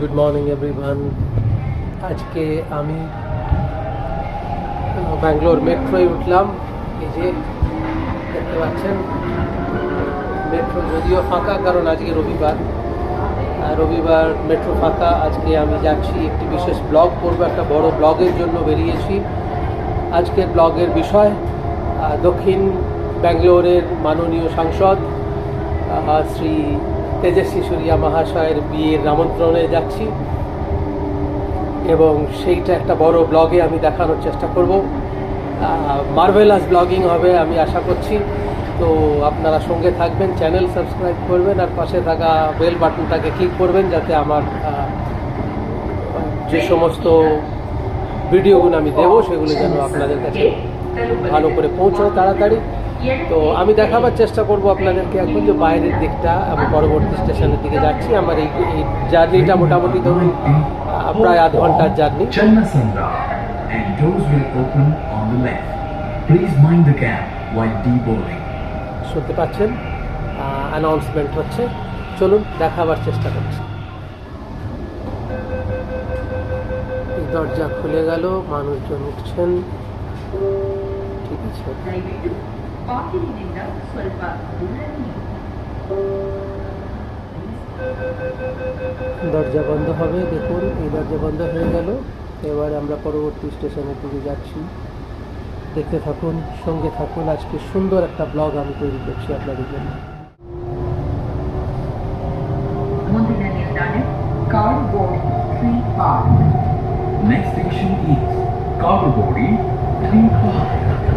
Good morning everyone আজকে আমি ব্যাঙ্গালোর মেট্রোয় উঠলাম। এই যে, দেখতে পাচ্ছেন, মেট্রো যদিও ফাঁকা, কারণ আজকে রবিবার। রবিবার মেট্রো ফাঁকা। আজকে আমি যাচ্ছি, একটি বিশেষ ব্লগ করব, একটা বড় ব্লগের জন্য বেরিয়েছি। আজকের ব্লগের বিষয় দক্ষিণ ব্যাঙ্গালোরের মাননীয় সাংসদ শ্রী তেজস্বী সূর্যা মহাশয়ের বিয়ের আমন্ত্রণে যাচ্ছি এবং সেইটা একটা বড় ব্লগে আমি দেখানোর চেষ্টা করব। মার্ভেলাস ব্লগিং হবে আমি আশা করছি। তো আপনারা সঙ্গে থাকবেন চ্যানেল সাবস্ক্রাইব করবেন আর পাশে থাকা বেল বাটনটাকে ক্লিক করবেন যাতে আমার যে সমস্ত ভিডিওগুলো আমি দেবো সেগুলো যেন আপনাদের কাছে ভালো করে পৌঁছায় তাড়াতাড়ি। তো আমি দেখাবার চেষ্টা করব আপনাদেরকে এখন যে বাইরের দিকটা আমি পরবর্তী স্টেশনের দিকে যাচ্ছি। আমার এই জার্নিটা মোটামুটি ধরুন প্রায় আধ ঘণ্টার জার্নি। শুনতে পাচ্ছেন? অ্যানাউন্সমেন্ট হচ্ছে। চলুন দেখাবার চেষ্টা করছি। দরজা খুলে গেল মানুষজন উঠছেন। ঠিক আছে। ಬಾಗಿಲಿನಿಂದ ಸ್ವಲ್ಪ ದೂರವಿರಿ দরজা বন্ধ হবে দেখুন এই দরজা বন্ধ হয়ে গেল এবার আমরা পরবর্তী স্টেশনের দিকে যাচ্ছি দেখতে থাকুন সঙ্গে থাকুন আজকে সুন্দর একটা ব্লগ আমি তৈরি করছি আপনাদের জন্য ಮುಂದಿನ ನಿಲ್ದಾಣ cardboard tree park Next station is Kavabori Tree Park.